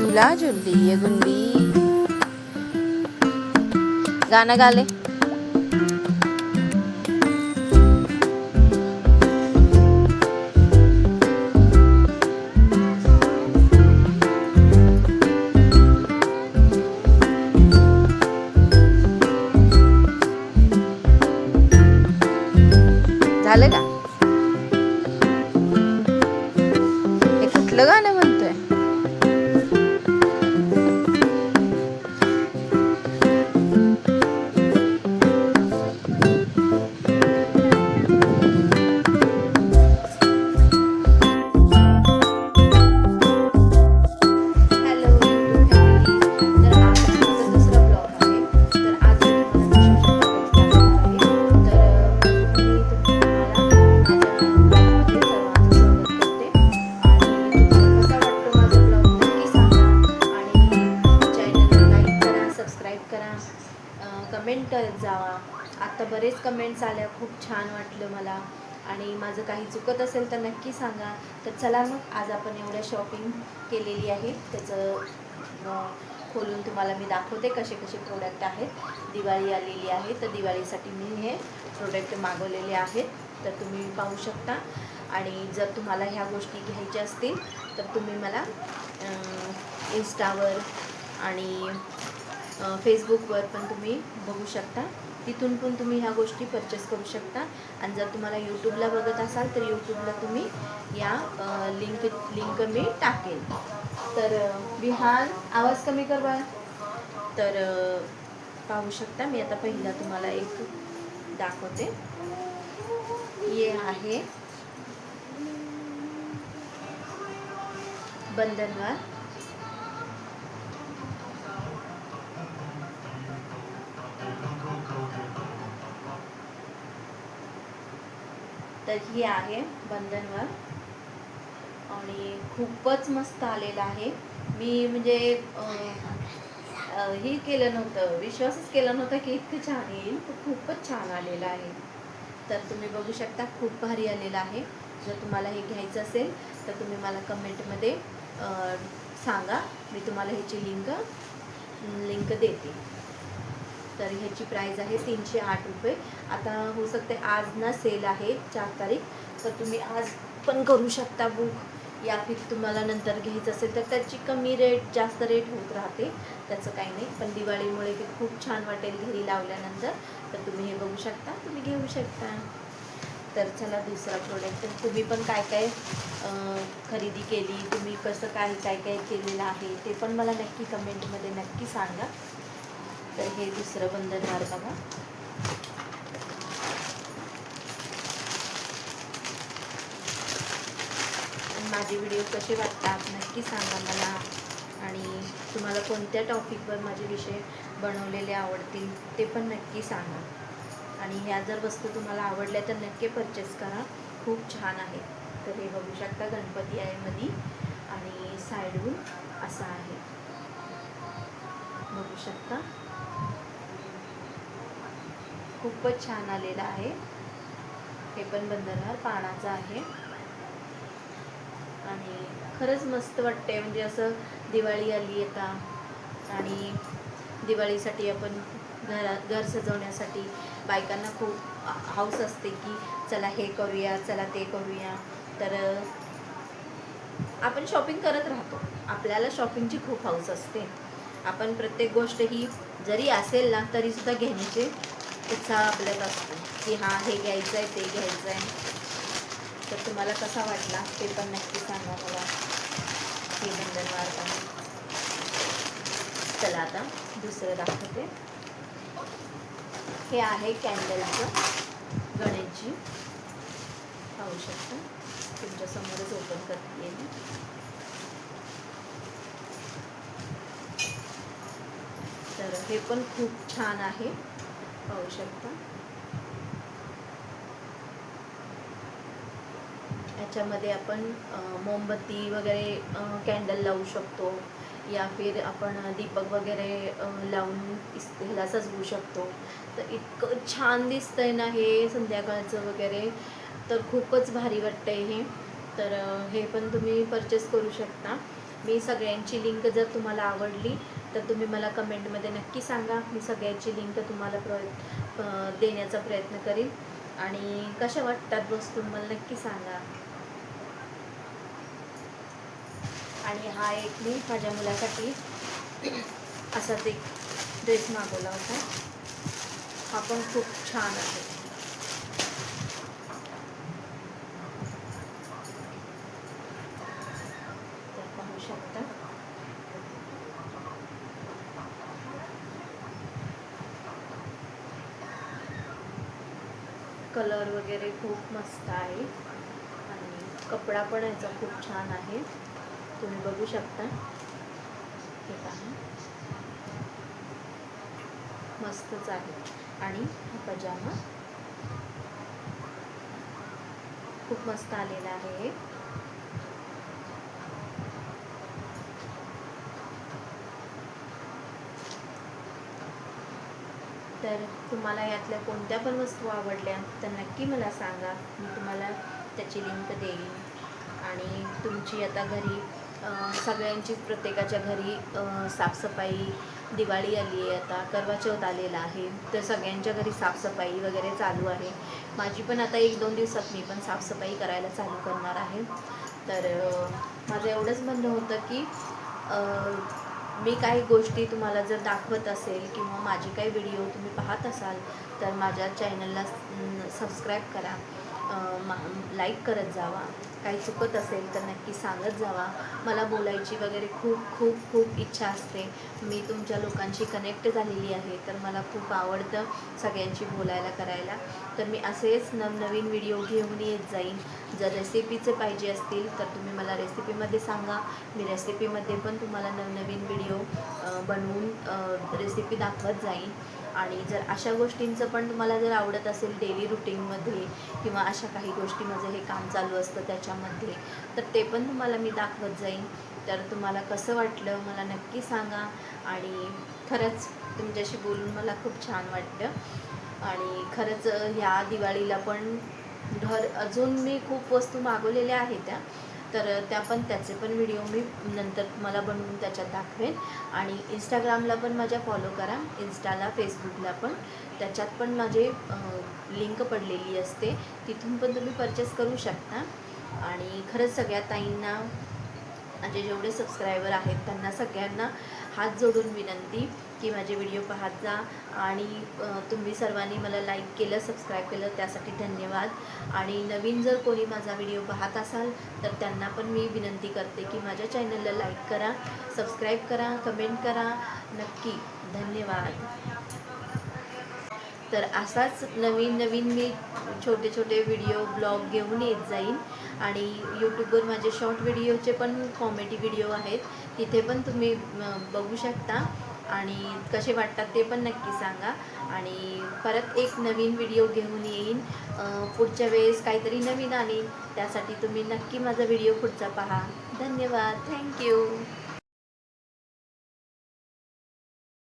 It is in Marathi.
झुला झुलली ये गुंडी। गाणं गाले. कमेंट करत जावा. आत्ता बरेच कमेंट्स आल्या. खूप छान वाटलं मला. आणि माझं काही चुकत असेल तर नक्की सांगा. तर चला मग आज आपण एवढ्या शॉपिंग केलेली आहे. त्याचं खोलून तुम्हाला मी दाखवते कसे कसे प्रोडक्ट आहेत. दिवाळी आलेली आहे. तर दिवाळीसाठी मी हे प्रोडक्ट मागवलेले आहेत. तर तुम्ही पाहू शकता. आणि जर तुम्हाला ह्या गोष्टी घ्यायच्या असतील तर तुम्ही मला इन्स्टावर आणि फेसबुकवर पण तुम्ही बघू शकता. तिथून पण तुम्ही ह्या गोष्टी परचेस करू शकता. आणि जर तुम्हाला यूट्यूबला बघत असाल तर यूट्यूबला तुम्ही या लिंक लिंक मी टाकेन. तर अ, आवाज कमी करवा तर पाहू शकता मी आता पहिला तुम्हाला एक दाखवते. ये आहे बंधनवार. तर ही आहे बंधनवर. आणि खूपच मस्त आलेलं आहे. मी म्हणजे हे केलं नव्हतं विश्वासच केला नव्हता की इतकं छान येईल. तर खूपच छान आलेलं आहे. तर तुम्ही बघू शकता खूप भारी आलेलं आहे. जर तुम्हाला हे घ्यायचं असेल तर तुम्ही मला कमेंटमध्ये सांगा. मी तुम्हाला ह्याची लिंक लिंक देते. तर ह्याची प्राईज आहे तीनशे आठ रुपये. आता होऊ शकते आज ना सेल आहे चार तारीख. तर तुम्ही आज पण करू शकता बुक या फिर तुम्हाला नंतर घ्यायचं असेल तर त्याची कमी रेट जास्त रेट होत राहते. त्याचं काही नाही. पण दिवाळीमुळे ते खूप छान वाटेल घरी लावल्यानंतर. तर तुम्ही हे बघू शकता. तुम्ही घेऊ शकता. तर चला दुसरा प्रोडक्ट तुम्ही पण काय काय खरेदी केली? तुम्ही कसं काय काय काय केलेलं आहे? ते पण मला नक्की कमेंटमध्ये नक्की सांगा. तर हे दुसरं बंधनवार बघा. माझे व्हिडिओ कसे वाटतात नक्की सांगा मला. आणि तुम्हाला कोणत्या टॉपिकवर माझे विषय बनवलेले आवडतील ते पण नक्की सांगा. आणि ह्या जर वस्तू तुम्हाला आवडल्या तर नक्की परचेस करा. खूप छान आहे. तर हे बघू शकता गणपती आहे मधी. आणि साईडहून असा आहे. बघू शकता. खूपच छान आलेलं आहे. हे पण बंधनहार पानाचं आहे. आणि खरंच मस्त वाटते म्हणजे असं दिवाळी आली आता आणि दिवाळीसाठी आपण घरात घर सजवण्यासाठी बायकांना खूप हाऊस असते की चला हे करूया चला ते करूया. तर आपण शॉपिंग करत राहतो. आपल्याला शॉपिंगची खूप हाऊस असते. आपण प्रत्येक गोष्ट ही जरी असेल ना तरीसुद्धा घेण्याची उत्साह आपल्यात असतो की हां हे घ्यायचं आहे ते घ्यायचं आहे तर तुम्हाला कसा वाटला ते पण नक्की सांगा मला. हे बंधनवार आहे. चला आता दुसरं दाखवते. हे आहे कॅन्डलचं गणेशजी. पाहू शकता. तुमच्यासमोरच ओपन करते येईल तर हे पण खूप छान आहे. पाहू शकता. याच्यामध्ये आपण मोमबत्ती वगैरे कॅन्डल लावू शकतो. या फिर आपण दीपक वगैरे लावून ह्याला सजवू शकतो. तर इतकं छान दिसतंय ना हे संध्याकाळचं वगैरे. तर खूपच भारी वाटतंय हे. तर हे पण तुम्ही परचेस करू शकता. मी सगळ्यांची लिंक जर तुम्हाला आवडली तर तुम्ही मला कमेंटमध्ये नक्की सांगा. मी सगळ्यांची लिंक तुम्हाला प्रय देण्याचा प्रयत्न करीन. आणि कशा वाटतात वस्तू मला नक्की सांगा. आणि हा एक मी माझ्या मुलासाठी असाच एक ड्रेस मागवला होता. हा पण खूप छान आहे तर पाहू शकता कलर वगैरे खूप मस्त आहे. आणि कपडा पण याचा खूप छान आहे. तुम्ही बघू शकता. हे पहा. मस्तच आहे. आणि हा पजामा. खूप मस्त आलेला आहे. तर तुम्हाला यातल्या कोणत्या पण वस्तू आवडल्या तर नक्की मला सांगा. मी तुम्हाला त्याची लिंक देईन. आणि तुमची आता घरी सगळ्यांची प्रत्येकाच्या घरी साफसफाई दिवाळी आली आहे आता करवा चौथ आलेला आहे तर सगळ्यांच्या घरी साफसफाई वगैरे चालू आहे. माझी पण आता एक दोन दिवसात मी पण साफसफाई करायला चालू करणार आहे. तर माझं एवढंच म्हणणं होतं की मी काही गोष्टी तुम्हाला जर दाखवत असेल किंवा माझे काही व्हिडिओ तुम्ही पाहत असाल तर माझ्या चॅनलला सबस्क्राईब करा. मा लाईक करत जावा. काही चुकत असेल तर नक्की सांगत जावा. मला बोलायची वगैरे खूप खूप खूप इच्छा असते. मी तुमच्या लोकांशी कनेक्ट झालेली आहे तर मला खूप आवडतं सगळ्यांशी बोलायला करायला. तर मी असेच नवनवीन व्हिडिओ घेऊन येत जाईन. जर रेसिपीचे पाहिजे असतील तर तुम्ही मला रेसिपीमध्ये सांगा. मी रेसिपीमध्ये पण तुम्हाला नवनवीन व्हिडिओ बनवून रेसिपी दाखवत जाईन. आणि जर अशा गोष्टींचं पण तुम्हाला जर आवडत असेल डेली रुटीनमध्ये किंवा अशा काही गोष्टी माझं हे काम चालू असतं त्याच्यामध्ये तर ते पण तुम्हाला मी दाखवत जाईन. तर तुम्हाला कसं वाटलं मला नक्की सांगा आणि खरंच तुमच्याशी बोलून मला खूप छान वाटतं आणि खरंच ह्या दिवाळीला पण घर अजून मी खूप वस्तू मागवलेल्या आहेत त्या तर त्या पण त्याचे पण व्हिडिओ मी नंतर तुम्हाला बनवून त्याच्यात दाखवेन. आणि इंस्टाग्रामला पण माझ्या फॉलो करा. इन्स्टाला फेसबुकला पण. त्याच्यात पण माझे लिंक पडलेली असते. तिथून पण तुम्ही परचेस करू शकता. आणि खरंच सगळ्या ताईंना माझे जेवढे सबस्क्रायबर आहेत त्यांना सगळ्यांना हात जोडून विनंती की माझे व्हिडिओ पाहत जा. आणि तुम्ही सर्वांनी मला लाईक केलं सबस्क्राईब केलं त्यासाठी धन्यवाद. आणि नवीन जर कोणी माझा व्हिडिओ पाहत असाल तर त्यांना पण मी विनंती करते की माझ्या चॅनलला लाईक करा सबस्क्राईब करा कमेंट करा. नक्की धन्यवाद. तर असाच नवीन नवीन मी छोटे छोटे व्हिडिओ ब्लॉग घेऊन येत जाईन. आणि यूट्यूबवर माझे शॉर्ट व्हिडिओचे पण कॉमेडी व्हिडिओ आहेत. तिथे पण तुम्ही बघू शकता. आणि कसे वाटतात ते पण नक्की सांगा. आणि परत एक नवीन व्हिडिओ घेऊन येईन. पुढच्या वेळेस काहीतरी नवीन आणीन. त्यासाठी तुम्ही नक्की माझा व्हिडिओ पुढचा पहा. धन्यवाद. थँक्यू